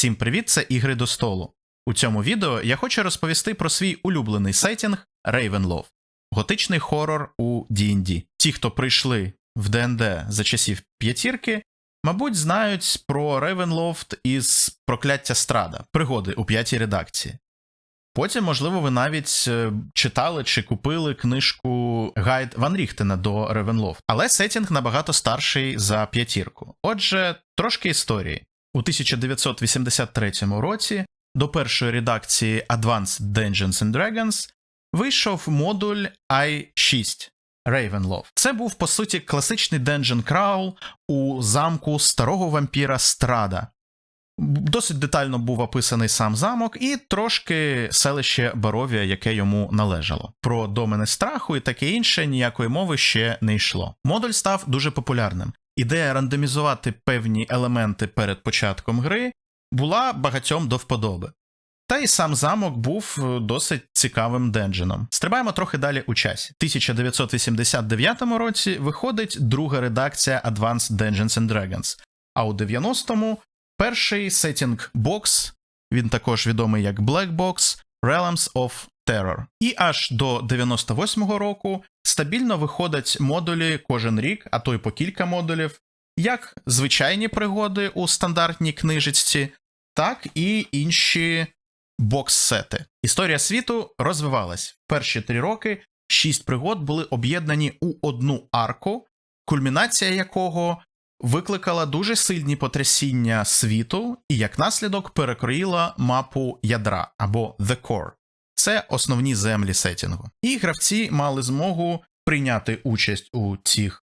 Всім привіт, це ігри до столу. У цьому відео я хочу розповісти про свій улюблений сеттінг Ravenloft – готичний хорор у D&D. Ті, хто прийшли в ДНД за часів п'ятірки, мабуть, знають про Ravenloft із прокляття страда, пригоди у п'ятій редакції. Потім, можливо, ви навіть е, читали чи купили книжку Гайд Ван Ріхтена до Ravenloft. Але сеттінг набагато старший за п'ятірку. Отже, трошки історії. У 1983 році до першої редакції Advanced Dungeons and Dragons вийшов модуль I6 Ravenloft. Це був по суті класичний Dungeon Crawl у замку старого вампіра Страда. Досить детально був описаний сам замок і трошки селище Баровія, яке йому належало. Про домени страху і таке інше ніякої мови ще не йшло. Модуль став дуже популярним. Ідея рандомізувати певні елементи перед початком гри була багатьом до вподоби. Та й сам замок був е, досить цікавим дендженом. Стрибаємо трохи далі у часі. У 1989 році виходить друга редакція Advanced Dungeons and Dragons, а у 90-му перший сеттінг бокс, він також відомий як Black Box, Realms of Terror. І аж до 98-го року стабільно виходять модулі кожен рік, а то й по кілька модулів, як звичайні пригоди у стандартній книжечці, так і інші бокс-сети. Історія світу розвивалась. Перші три роки шість пригод були об'єднані у одну арку, кульмінація якого викликала дуже сильні потрясіння світу і як наслідок перекроїла мапу ядра або The Core. Це основні землі сетінгу. І гравці мали змогу прийняти участь у цих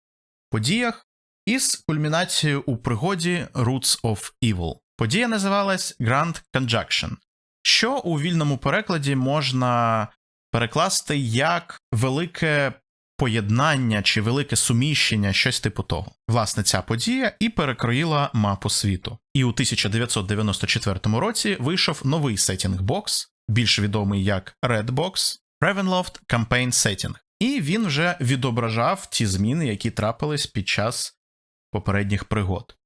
подіях із кульмінацією у пригоді Roots of Evil. Подія називалась Grand Conjunction, що у вільному перекладі можна перекласти як велике поєднання чи велике суміщення, щось типу того. Власне, ця подія і перекроїла мапу світу. І у 1994 році вийшов новий сеттінг бокс, більш відомий як Redbox, Ravenloft Campaign Setting. І він вже відображав ті зміни, які трапились під час попередніх пригод.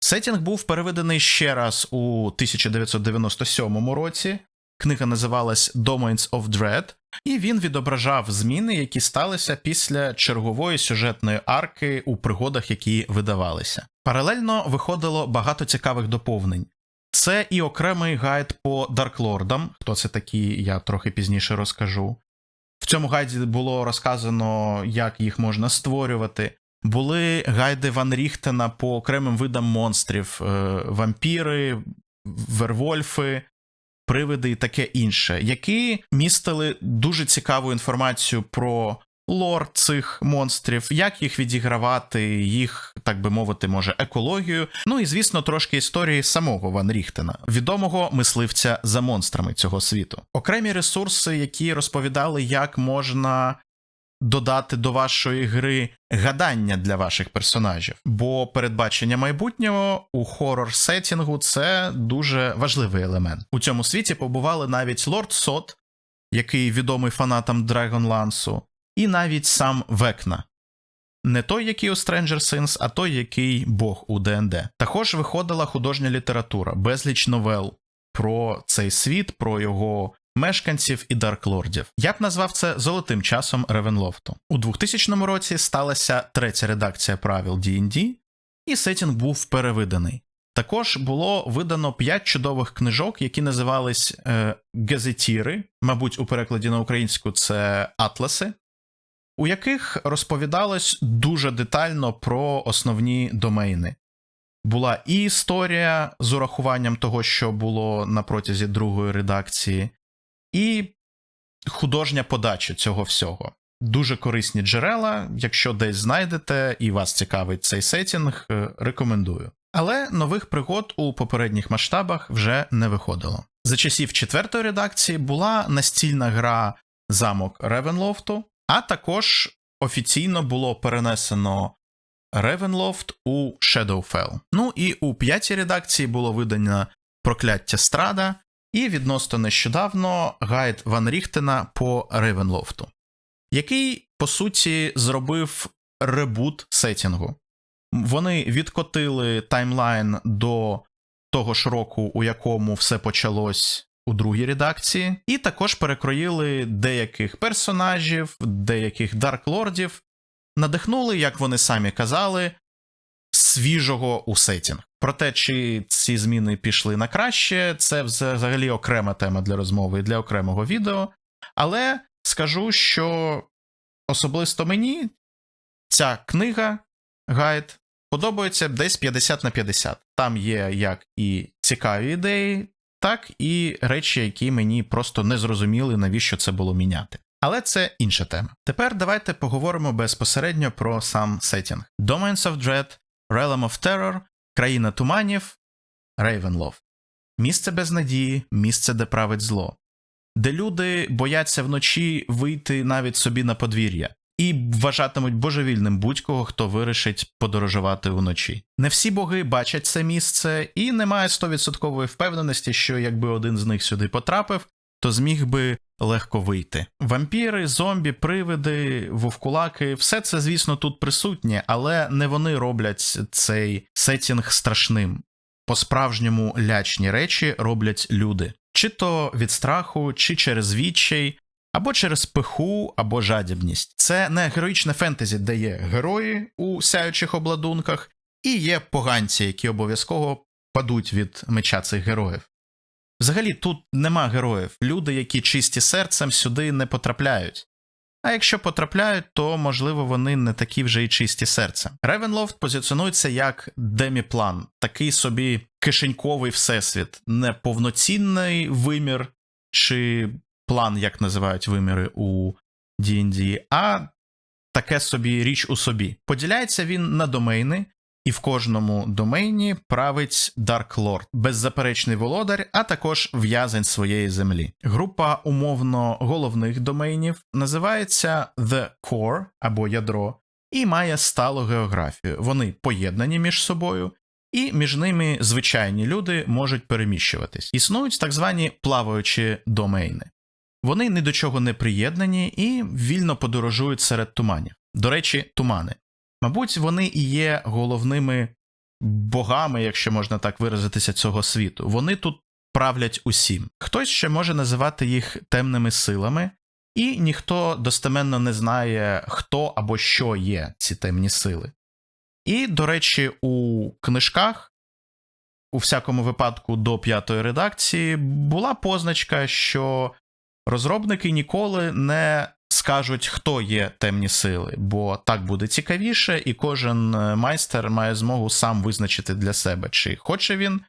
Сеттінг був переведений ще раз у 1997 році. Книга називалась Domains of Dread, і він відображав зміни, які сталися після чергової сюжетної арки у пригодах, які видавалися. Паралельно виходило багато цікавих доповнень. Це і окремий гайд по Дарклордам. Хто це такі, я трохи пізніше розкажу. В цьому гайді було розказано, як їх можна створювати. Були гайди Ван Ріхтена по окремим видам монстрів: е, вампіри, вервольфи, привиди і таке інше, які містили дуже цікаву інформацію про лор цих монстрів, як їх відігравати, їх, так би мовити, може, екологію. Ну і звісно, трошки історії самого Ван Ріхтена, відомого мисливця за монстрами цього світу. Окремі ресурси, які розповідали, як можна. Додати до вашої гри гадання для ваших персонажів, бо передбачення майбутнього у хорор сетінгу це дуже важливий елемент. У цьому світі побували навіть Лорд Сот, який відомий фанатам Dragonlance, і навіть сам Векна. Не той, який у Stranger Things, а той, який Бог у ДНД. Також виходила художня література, безліч новел про цей світ, про його мешканців і дарклордів. Я б назвав це золотим часом Ревенлофту. У 2000 році сталася третя редакція правил D&D, і сетінг був перевиданий. Також було видано п'ять чудових книжок, які називались е, газетіри, мабуть, у перекладі на українську це атласи, у яких розповідалось дуже детально про основні домейни. Була і історія з урахуванням того, що було на протязі другої редакції, і художня подача цього всього. Дуже корисні джерела. Якщо десь знайдете і вас цікавить цей сетінг, е, рекомендую. Але нових пригод у попередніх масштабах вже не виходило. За часів четвертої редакції була настільна гра замок Ревенлофту, а також офіційно було перенесено Ревенлофт у Shadowfell. Ну і у п'ятій редакції було видано прокляття Страда і відносно нещодавно гайд Ван Ріхтена по Ревенлофту, який, по суті, зробив ребут сетінгу. Вони відкотили таймлайн до того ж року, у якому все почалось у другій редакції, і також перекроїли деяких персонажів, деяких дарклордів, надихнули, як вони самі казали, свіжого у сетінг. Про те, чи ці зміни пішли на краще, це взагалі окрема тема для розмови і для окремого відео. Але скажу, що особисто мені ця книга, гайд, подобається десь 50 на 50. Там є як і цікаві ідеї, так і речі, які мені просто не зрозуміли, навіщо це було міняти. Але це інша тема. Тепер давайте поговоримо безпосередньо про сам сетінг. Domains of Dread, Realm of Terror, Країна туманів, Ravenloft. Місце без надії, місце, де править зло, де люди бояться вночі вийти навіть собі на подвір'я і вважатимуть божевільним будь-кого, хто вирішить подорожувати вночі. Не всі боги бачать це місце, і немає 100% впевненості, що якби один з них сюди потрапив, то зміг би легко вийти. Вампіри, зомбі, привиди, вовкулаки все це, звісно, тут присутнє, але не вони роблять цей сетінг страшним. По-справжньому лячні речі роблять люди, чи то від страху, чи через відчай, або через пиху, або жадібність. Це не героїчне фентезі, де є герої у сяючих обладунках, і є поганці, які обов'язково падуть від меча цих героїв. Взагалі тут нема героїв. Люди, які чисті серцем, сюди не потрапляють. А якщо потрапляють, то можливо вони не такі вже й чисті серцем. Ревенлофт позиціонується як деміплан, такий собі кишеньковий всесвіт, не повноцінний вимір чи план, як називають виміри у D&D, а таке собі річ у собі. Поділяється він на домейни, і в кожному домейні править Dark Lord, беззаперечний володар, а також в'язень своєї землі. Група умовно головних домейнів називається The Core або ядро, і має сталу географію. Вони поєднані між собою. І між ними звичайні люди можуть переміщуватись. Існують так звані плаваючі домейни. Вони ні до чого не приєднані і вільно подорожують серед туманів. До речі, тумани. Мабуть, вони і є головними богами, якщо можна так виразитися, цього світу. Вони тут правлять усім. Хтось ще може називати їх темними силами, і ніхто достеменно не знає, хто або що є ці темні сили. І, до речі, у книжках, у всякому випадку до п'ятої редакції, була позначка, що розробники ніколи не скажуть, хто є темні сили, бо так буде цікавіше, і кожен е, майстер має змогу сам визначити для себе, чи хоче він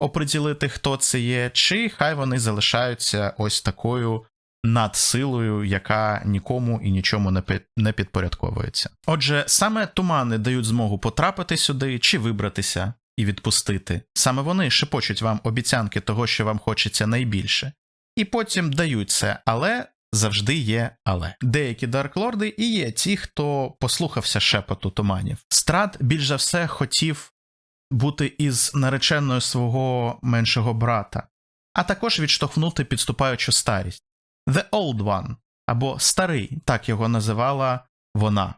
оприділити, хто це є, чи хай вони залишаються ось такою надсилою, яка нікому і нічому не підпорядковується. Отже, саме тумани дають змогу потрапити сюди чи вибратися і відпустити. Саме вони шепочуть вам обіцянки того, що вам хочеться найбільше, і потім дають це, але завжди є але. Деякі дарклорди і є ті, хто послухався шепоту туманів. Страт більш за все хотів бути із нареченою свого меншого брата, а також відштовхнути підступаючу старість. The Old One або Старий, так його називала вона.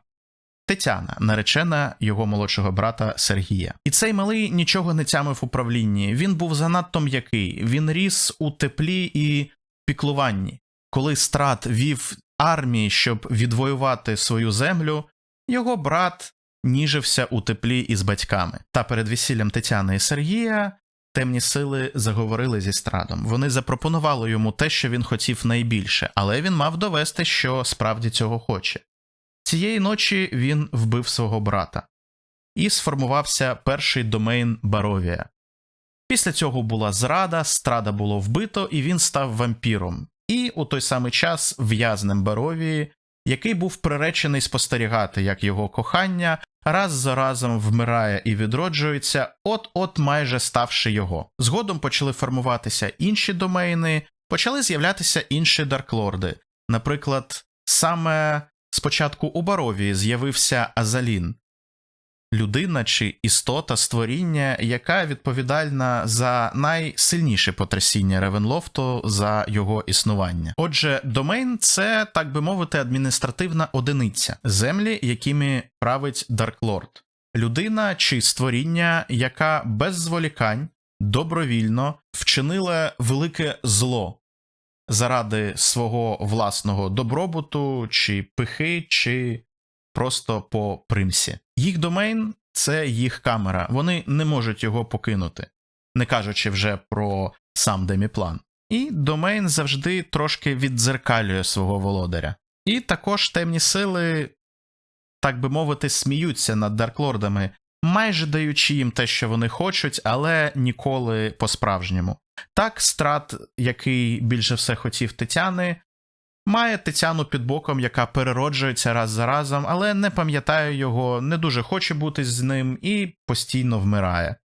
Тетяна, наречена його молодшого брата Сергія. І цей малий нічого не тямив у правлінні. Він був занадто м'який, він ріс у теплі і піклуванні. Коли страт вів армії, щоб відвоювати свою землю, його брат ніжився у теплі із батьками. Та перед весіллям Тетяни і Сергія темні сили заговорили зі страдом. Вони запропонували йому те, що він хотів найбільше, але він мав довести, що справді цього хоче. Цієї ночі він вбив свого брата, і сформувався перший домейн Баровія. Після цього була зрада, страда було вбито, і він став вампіром, і у той самий час в'язнем Баровії, який був приречений спостерігати, як його кохання раз за разом вмирає і відроджується, от-от майже ставши його. Згодом почали формуватися інші домейни, почали з'являтися інші дарклорди. Наприклад, саме спочатку у Баровії з'явився Азалін, людина чи істота створіння, яка відповідальна за найсильніше потрясіння Ревенлофту за його існування. Отже, домейн це, так би мовити, адміністративна одиниця, землі, якими править Дарклорд. Людина чи створіння, яка без зволікань добровільно вчинили велике зло заради свого власного добробуту, чи пихи, чи просто по примсі. Їх домейн це їх камера. Вони не можуть його покинути, не кажучи вже про сам деміплан. І домейн завжди трошки віддзеркалює свого володаря. І також темні сили, так би мовити, сміються над дарклордами, майже даючи їм те, що вони хочуть, але ніколи по-справжньому. Так, страт, який більше все хотів Тетяни, має Тетяну під боком, яка перероджується раз за разом, але не пам'ятає його, не дуже хоче бути з ним і постійно вмирає.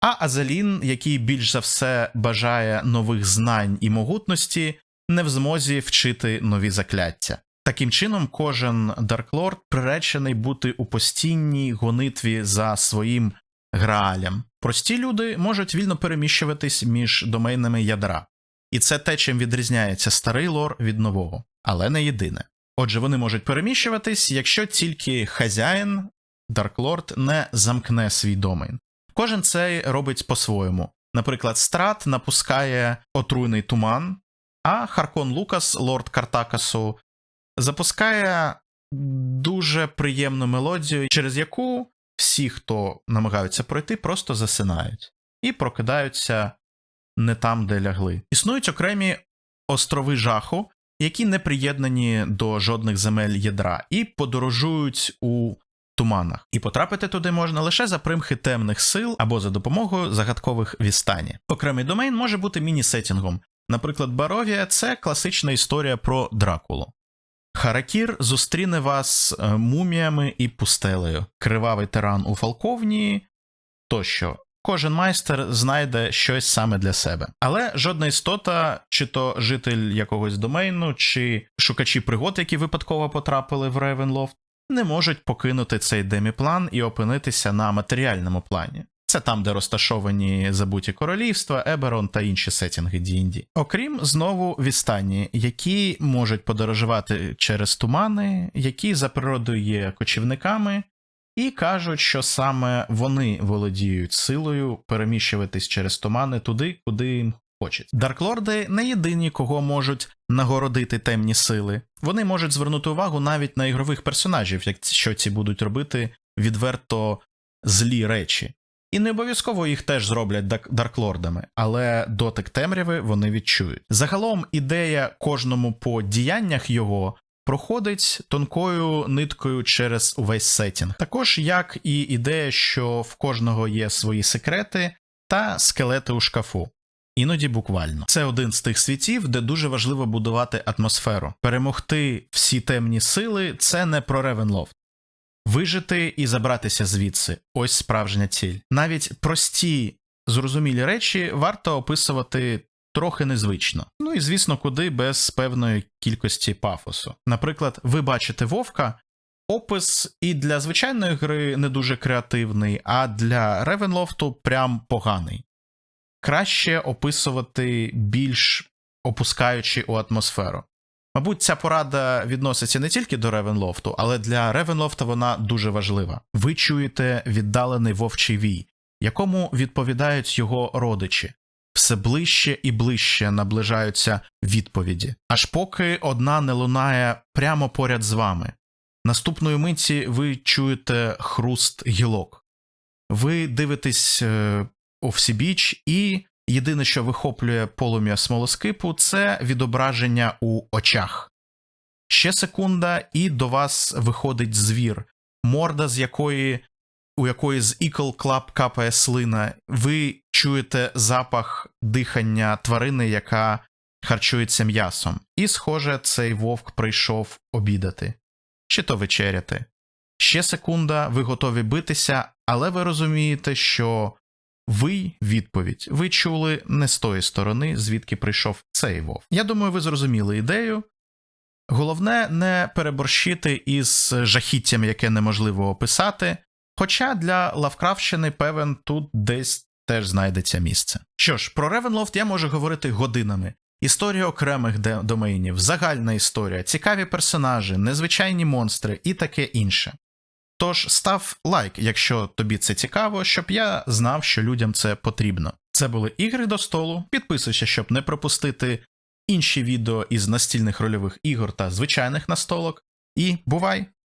А Азалін, який більш за все бажає нових знань і могутності, не в змозі вчити нові закляття. Таким чином, кожен Дарклорд приречений бути у постійній гонитві за своїм граалям. Прості люди можуть вільно переміщуватись між домейнами ядра, і це те, чим відрізняється старий лор від нового, але не єдине. Отже, вони можуть переміщуватись, якщо тільки хазяїн, Дарклорд, не замкне свій домейн. Кожен цей робить по-своєму. Наприклад, страт напускає отруйний туман, а Харкон Лукас, лорд Картакасу, запускає дуже приємну мелодію, через яку всі, хто намагаються пройти, просто засинають і прокидаються не там, де лягли. Існують окремі острови жаху, які не приєднані до жодних земель ядра, і подорожують у туманах. І потрапити туди можна лише за примхи темних сил або за допомогою загадкових вістані. Окремий домейн може бути міні-сетінгом. Наприклад, Баровія це класична історія про Дракулу. Харакір зустріне вас е, муміями і пустелею, кривавий тиран у Фалковні тощо. Кожен майстер знайде щось саме для себе. Але жодна істота, чи то житель якогось домейну, чи шукачі пригод, які випадково потрапили в Рейвенлофт, не можуть покинути цей деміплан і опинитися на матеріальному плані. Це там, де розташовані забуті королівства, Еберон та інші сетінги D&D. Окрім знову вістані, які можуть подорожувати через тумани, які за природою є кочівниками, і кажуть, що саме вони володіють силою переміщуватись через тумани туди, куди їм хочеться. Дарклорди не єдині, кого можуть нагородити темні сили. Вони можуть звернути увагу навіть на ігрових персонажів, якщо ці будуть робити відверто злі речі. І не обов'язково їх теж зроблять дарклордами, але дотик темряви вони відчують. Загалом ідея кожному по діяннях його проходить тонкою ниткою через увесь сетінг. Також як і ідея, що в кожного є свої секрети та скелети у шкафу. Іноді буквально це один з тих світів, де дуже важливо будувати атмосферу. Перемогти всі темні сили це не про Ревенлофт. Вижити і забратися звідси ось справжня ціль. Навіть прості зрозумілі речі варто описувати трохи незвично. Ну і звісно, куди без певної кількості пафосу. Наприклад, ви бачите вовка. Опис і для звичайної гри не дуже креативний, а для Ревенлофту прям поганий. Краще описувати більш опускаючи у атмосферу. Мабуть, ця порада відноситься не тільки до Ревенлофту, але для Ревенлофта вона дуже важлива. Ви чуєте віддалений вовчий вій, якому відповідають його родичі. Все ближче і ближче наближаються відповіді, аж поки одна не лунає прямо поряд з вами. Наступної миті ви чуєте хруст гілок. Ви дивитесь е, у всібіч і Єдине, що вихоплює полум'я смолоскипу, це відображення у очах. Ще секунда, і до вас виходить звір, морда, з якої, у якої з ікл клап капає слина. Ви чуєте запах дихання тварини, яка харчується м'ясом. І, схоже, цей вовк прийшов обідати чи то вечеряти. Ще секунда, ви готові битися, але ви розумієте, що ви відповідь. Ви чули не з тої сторони, звідки прийшов цей вов. Я думаю, ви зрозуміли ідею. Головне не переборщити із жахіттям, яке неможливо описати. Хоча для Лавкрафтщини, певен, тут десь теж знайдеться місце. Що ж, про Ревенлофт я можу говорити годинами. Історія окремих домейнів, загальна історія, цікаві персонажі, незвичайні монстри і таке інше. Тож став лайк, якщо тобі це цікаво, щоб я знав, що людям це потрібно. Це були ігри до столу. Підписуйся, щоб не пропустити інші відео із настільних рольових ігор та звичайних настолок. І бувай!